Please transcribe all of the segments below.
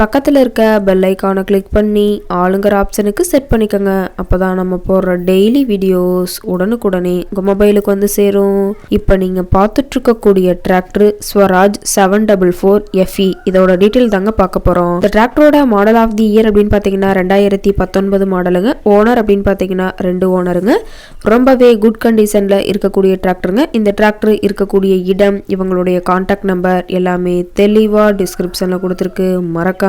பக்கத்தில் இருக்க பெல் ஐக்கானை கிளிக் பண்ணி ஆளுங்கிற ஆப்ஷனுக்கு செட் பண்ணிக்கோங்க. அப்போ தான் நம்ம போடுற டெய்லி வீடியோஸ் உடனுக்குடனே உங்கள் மொபைலுக்கு வந்து சேரும். இப்போ நீங்கள் பார்த்துட்ருக்கக்கூடிய tractor Swaraj seven double four FE இதோட டீட்டெயில் தாங்க பார்க்க போகிறோம் இந்த டிராக்டரோட மாடல் ஆஃப் தி இயர் அப்படின்னு பார்த்தீங்கன்னா ரெண்டாயிரத்தி பத்தொன்பது மாடலுங்க ஓனர் அப்படின்னு பார்த்தீங்கன்னா ரெண்டு ஓனருங்க ரொம்பவே குட் கண்டிஷனில் இருக்கக்கூடிய டிராக்டருங்க இந்த டிராக்டர் இருக்கக்கூடிய இடம் இவங்களுடைய காண்டாக்ட் நம்பர் எல்லாமே தெளிவாக டிஸ்கிரிப்ஷனில் கொடுத்துருக்கு. மறக்காம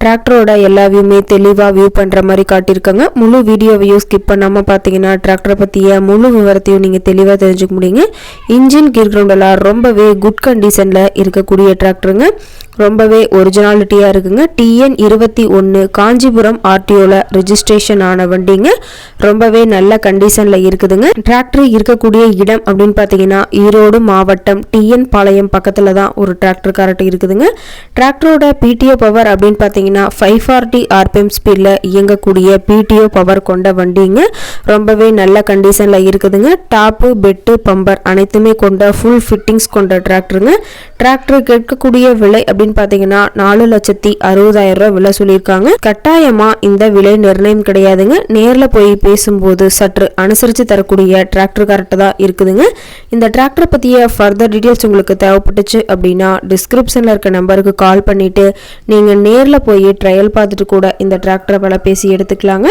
டிராக்டரோட எல்லா வியூமே தெளிவாக வியூ பண்ணுற மாதிரி காட்டியிருக்காங்க. முழு வீடியோவையும் ஸ்கிப் பண்ணாமல் பார்த்தீங்கன்னா டிராக்டரை பற்றிய முழு விவரத்தையும் நீங்கள் தெளிவாக தெரிஞ்சுக்க முடியுங்க. இன்ஜின் கீர் கிரவுண்டெல்லாம் ரொம்பவே குட் கண்டிஷனில் இருக்கக்கூடிய டிராக்டருங்க ரொம்பவே ஒரிஜினாலிட்டியாக இருக்குங்க. டிஎன் இருபத்தி ஒன்று காஞ்சிபுரம் ஆர்டிஓவில் ரிஜிஸ்ட்ரேஷன் ஆன வண்டிங்க. ரொம்பவே நல்ல கண்டிஷனில் இருக்குதுங்க. டிராக்டர் இருக்கக்கூடிய இடம் அப்படின்னு பார்த்தீங்கன்னா ஈரோடு மாவட்டம் டிஎன் பாளையம் பக்கத்தில் தான் ஒரு டிராக்டர் கரெக்ட் இருக்குதுங்க. டிராக்டரோட பிடிஓ பவர் அப்படின்னு பார்த்தீங்கன்னா ஃபைவ் ஃபார்ட்டி ஆர்பிஎம் ஸ்பீடில் இயங்கக்கூடிய பிடிஓ பவர் கொண்ட வண்டிங்க. ரொம்பவே நல்ல கண்டிஷனில் இருக்குதுங்க. டாப்பு பெட்டு பம்பர் அனைத்துமே கொண்ட ஃபுல் ஃபிட்டிங்ஸ் கொண்ட டிராக்டருங்க டிராக்டர் கேட்கக்கூடிய விலை அப்படின்னு பார்த்தீங்கன்னா நாலு லட்சத்தி அறுபதாயிரம் ரூபாய் விலை சொல்லியிருக்காங்க. கட்டாயமா இந்த விலை நிர்ணயம் கிடையாதுங்க. நேரில் போய் பேசும்போது சற்று அனுசரித்து தரக்கூடிய டிராக்டர் கரெக்டாக தான் இருக்குதுங்க. இந்த டிராக்டர் பற்றிய ஃபர்தர் டீட்டெயில்ஸ் உங்களுக்கு தேவைப்பட்டுச்சு அப்படின்னா டிஸ்கிரிப்ஷனில் இருக்க நம்பருக்கு கால் பண்ணிவிட்டு நீங்கள் நேரில் போய் ட்ரையல் பார்த்துட்டு கூட இந்த டிராக்டரை விலை பேசி எடுத்துக்கலாங்க.